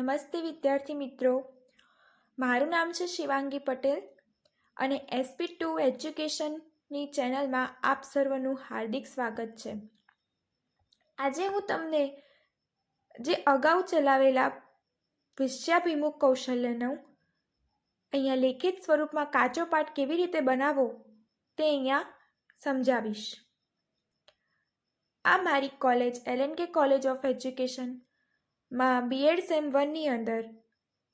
નમસ્તે વિદ્યાર્થી મિત્રો. મારું નામ છે શિવાંગી પટેલ અને એસપી ટુ એજ્યુકેશનની ચેનલમાં આપ સર્વનું હાર્દિક સ્વાગત છે. આજે હું તમને જે અગાઉ ચલાવેલા વિષયાભિમુખ કૌશલ્યનું અહીંયા લેખિત સ્વરૂપમાં કાચો પાઠ કેવી રીતે બનાવવો તે અહીંયા સમજાવીશ. આ મારી college L N K college of education માં બીએડ સેમ વનની અંદર.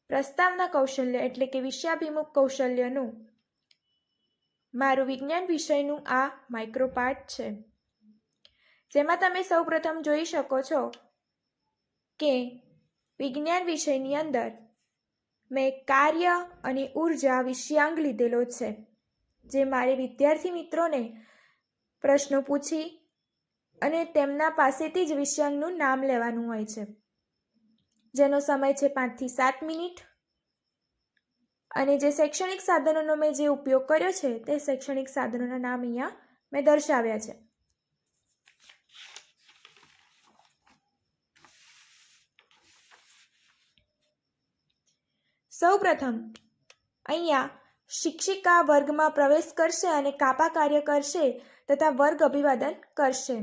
પ્રસ્તાવના કૌશલ્ય એટલે કે વિષયાભિમુખ કૌશલ્યનું મારું વિજ્ઞાન વિષયનું આ માઇક્રોપાર્ટ છે. જેમાં તમે સૌપ્રથમ જોઈ શકો છો કે વિજ્ઞાન વિષયની અંદર મેં કાર્ય અને ઊર્જા વિષયાંગ લીધેલો છે. જે મારે વિદ્યાર્થી મિત્રોને પ્રશ્નો પૂછી અને તેમના પાસેથી જ વિષયાંગનું નામ લેવાનું હોય છે. જેનો સમય છે પાંચથી સાત મિનિટ. અને જે શૈક્ષણિક સાધનોનો મેં જે ઉપયોગ કર્યો છે, તે શૈક્ષણિક સાધનોના નામ અહીંયા મેં દર્શાવ્યા છે. સૌપ્રથમ, અહીંયા શિક્ષિકા વર્ગમાં પ્રવેશ કરશે અને કાપા કાર્ય કરશે તથા વર્ગ અભિવાદન કરશે.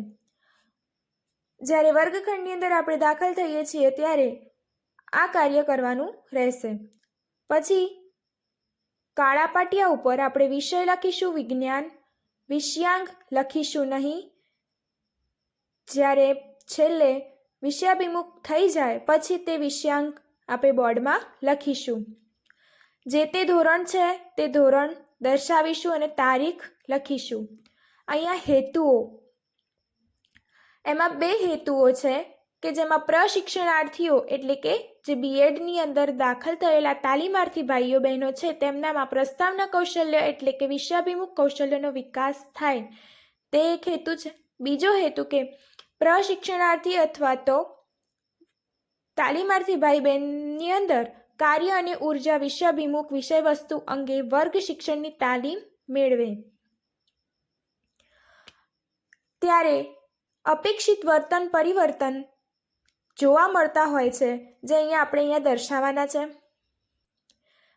જ્યારે વર્ગખંડની અંદર આપણે દાખલ થઈએ છીએ, ત્યારે આ કાર્ય કરવાનું રહેશે. પછી, કાળા પાટિયા ઉપર આપણે વિષય લખીશું, વિજ્ઞાન. વિષયાંગ લખીશું નહીં. જ્યારે છેલ્લે વિષયાભિમુખ થઈ જાય, પછી તે વિષયાંક આપણે બોર્ડમાં લખીશું. જે તે ધોરણ છે, તે ધોરણ દર્શાવીશું અને તારીખ લખીશું. અહીંયા હેતુઓ. એમાં બે હેતુઓ છે. કે જેમાં પ્રશિક્ષણાર્થીઓ એટલે કે જે બીએડની અંદર દાખલ થયેલા તાલીમાર્થી ભાઈઓ બહેનો છે, તેમનામાં પ્રસ્તાવના કૌશલ્ય એટલે કે વિષયાભિમુખ કૌશલ્યનો વિકાસ થાય. તે એક હેતુ છે. બીજો હેતુ કે પ્રશિક્ષણાર્થી અથવા તો તાલીમાર્થી ભાઈ બહેનની અંદર કાર્ય અને ઊર્જા, વિષયાભિમુખ વિષયવસ્તુ અંગે વર્ગ શિક્ષણની તાલીમ મેળવે. ત્યારે અપેક્ષિત વર્તન પરિવર્તન જોવા મળતા હોય છે, જે અહીંયા આપણે અહીંયા દર્શાવવાના છે.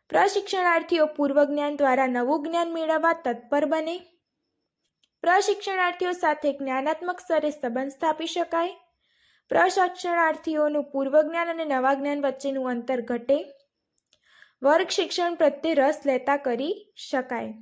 પ્રશિક્ષણાર્થીઓ પૂર્વ જ્ઞાન દ્વારા નવું જ્ઞાન મેળવવા તત્પર બને. પ્રશિક્ષણાર્થીઓ સાથે જ્ઞાનાત્મક સ્તરે સંબંધ સ્થાપી શકાય. પ્રશિક્ષણાર્થીઓનું પૂર્વ જ્ઞાન અને નવા જ્ઞાન વચ્ચેનું અંતર ઘટે. વર્ગ શિક્ષણ પ્રત્યે રસ લેતા કરી શકાય.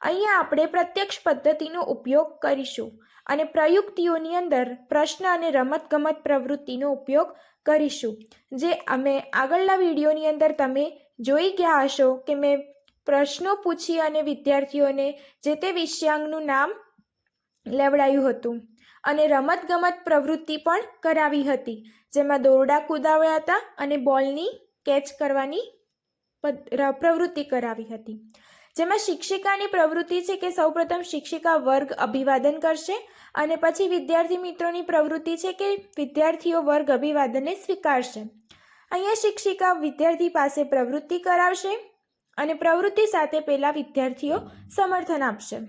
અહીંયા આપણે પ્રત્યક્ષ પદ્ધતિનો ઉપયોગ કરીશું અને પ્રયુક્તિઓની અંદર પ્રશ્ન અને રમતગમત પ્રવૃત્તિનો ઉપયોગ કરીશું. જે અમે આગળના વિડીયોની અંદર તમે જોઈ ગયા હશો કે મેં પ્રશ્નો પૂછી અને વિદ્યાર્થીઓને જે તે વિષયાંગનું નામ લેવડાયું હતું અને રમતગમત પ્રવૃત્તિ પણ કરાવી હતી, જેમાં દોરડા કુદાવ્યા હતા અને બોલની કેચ કરવાની પ્રવૃત્તિ કરાવી હતી. જેમાં શિક્ષિકાની પ્રવૃત્તિ છે કે સૌપ્રથમ શિક્ષિકા વર્ગ અભિવાદન કરશે અને પછી વિદ્યાર્થી મિત્રોની પ્રવૃત્તિ છે કે વિદ્યાર્થીઓ વર્ગ અભિવાદનને સ્વીકારશે. અહીંયા શિક્ષિકા વિદ્યાર્થી પાસે પ્રવૃત્તિ કરાવશે અને પ્રવૃત્તિ સાથે પહેલાં વિદ્યાર્થીઓ સમર્થન આપશે.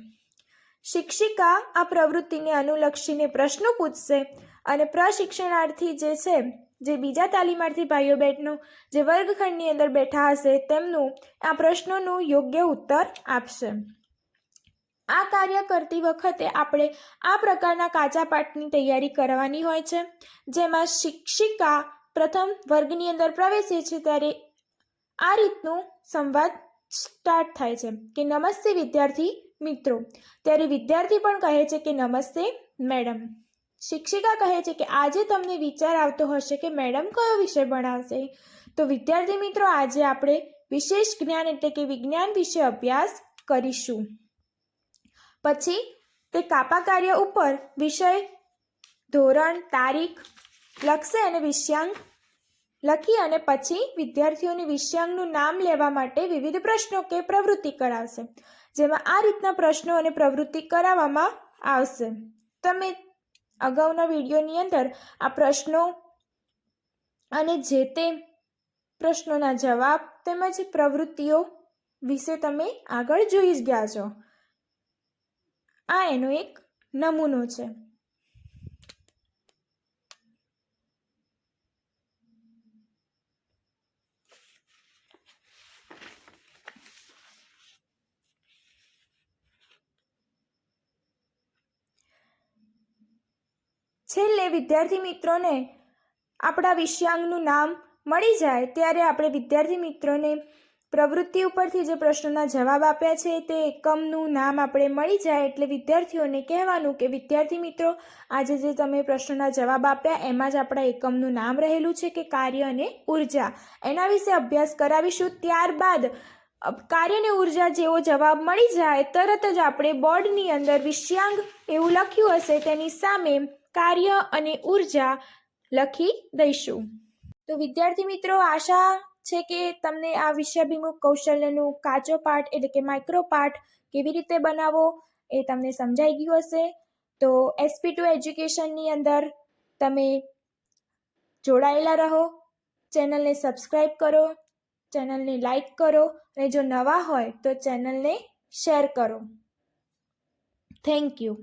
શિક્ષિકા આ પ્રવૃત્તિને અનુલક્ષીને પ્રશ્નો પૂછશે અને પ્રશિક્ષણાર્થી જે છે જે બીજા તાલીમાર્થી ભાઈઓ બેટનો જે વર્ગખંડની અંદર બેઠા હશે, તેમનું આ પ્રશ્નોનું યોગ્ય ઉત્તર આપશે. આ કાર્ય કરતી વખતે આપણે આ પ્રકારના કાચા પાઠની તૈયારી કરવાની હોય છે, જેમાં શિક્ષિકા પ્રથમ વર્ગની અંદર પ્રવેશે છે ત્યારે આ રીતનું સંવાદ સ્ટાર્ટ થાય છે કે નમસ્તે વિદ્યાર્થી મિત્રો. ત્યારે વિદ્યાર્થી પણ કહે છે કે નમસ્તે મેડમ. શિક્ષિકા કહે છે કે આજે તમને વિચાર આવતો હશે કે મેડમ કયો વિષય ભણાવશે? તો વિદ્યાર્થી મિત્રો, આજે આપણે વિશેષ જ્ઞાન એટલે કે વિજ્ઞાન વિશે અભ્યાસ કરીશું. પછી તે કાપા કાર્ય ઉપર વિષય, ધોરણ, તારીખ લખશે અને વિષયાંક લખી અને પછી વિદ્યાર્થીઓને વિષયાંગનું નામ લેવા માટે વિવિધ પ્રશ્નો કે પ્રવૃત્તિ કરાવશે. જેમાં આ રીતના પ્રશ્નો અને પ્રવૃત્તિ કરાવવામાં આવશે. તમે અગાઉના વિડીયોની અંદર આ પ્રશ્નો અને જે તે પ્રશ્નોના જવાબ તેમજ પ્રવૃત્તિઓ વિશે તમે આગળ જોઈ જ ગયા છો. આ એનો એક નમૂનો છે. છેલ્લે વિદ્યાર્થી મિત્રોને આપણા વિષયાંગનું નામ મળી જાય ત્યારે આપણે વિદ્યાર્થી મિત્રોને પ્રવૃત્તિ ઉપરથી જે પ્રશ્નોના જવાબ આપ્યા છે તે એકમનું નામ આપણે મળી જાય એટલે વિદ્યાર્થીઓને કહેવાનું કે વિદ્યાર્થી મિત્રો, આજે જે તમે પ્રશ્નોના જવાબ આપ્યા એમાં જ આપણા એકમનું નામ રહેલું છે કે કાર્ય અને ઊર્જા. એના વિશે અભ્યાસ કરાવીશું ત્યારબાદ કાર્ય અને ઊર્જા જેવો જવાબ મળી જાય તરત જ આપણે બોર્ડની અંદર વિષયાંગ એવું લખ્યું હશે તેની સામે કાર્ય અને ઊર્જા લખી દઈશું. તો વિદ્યાર્થી મિત્રો, આશા છે કે તમને આ વિષયાભિમુખ કૌશલ્યનું કાચો પાઠ એટલે કે માઇક્રો પાઠ કેવી રીતે બનાવવો એ તમને સમજાઈ ગયું હશે. તો એસપી ટુ એજ્યુકેશનની અંદર તમે જોડાયેલા રહો, ચેનલને સબસ્ક્રાઈબ કરો, ચેનલને લાઈક કરો અને જો નવા હોય તો ચેનલને શેર કરો. Thank you.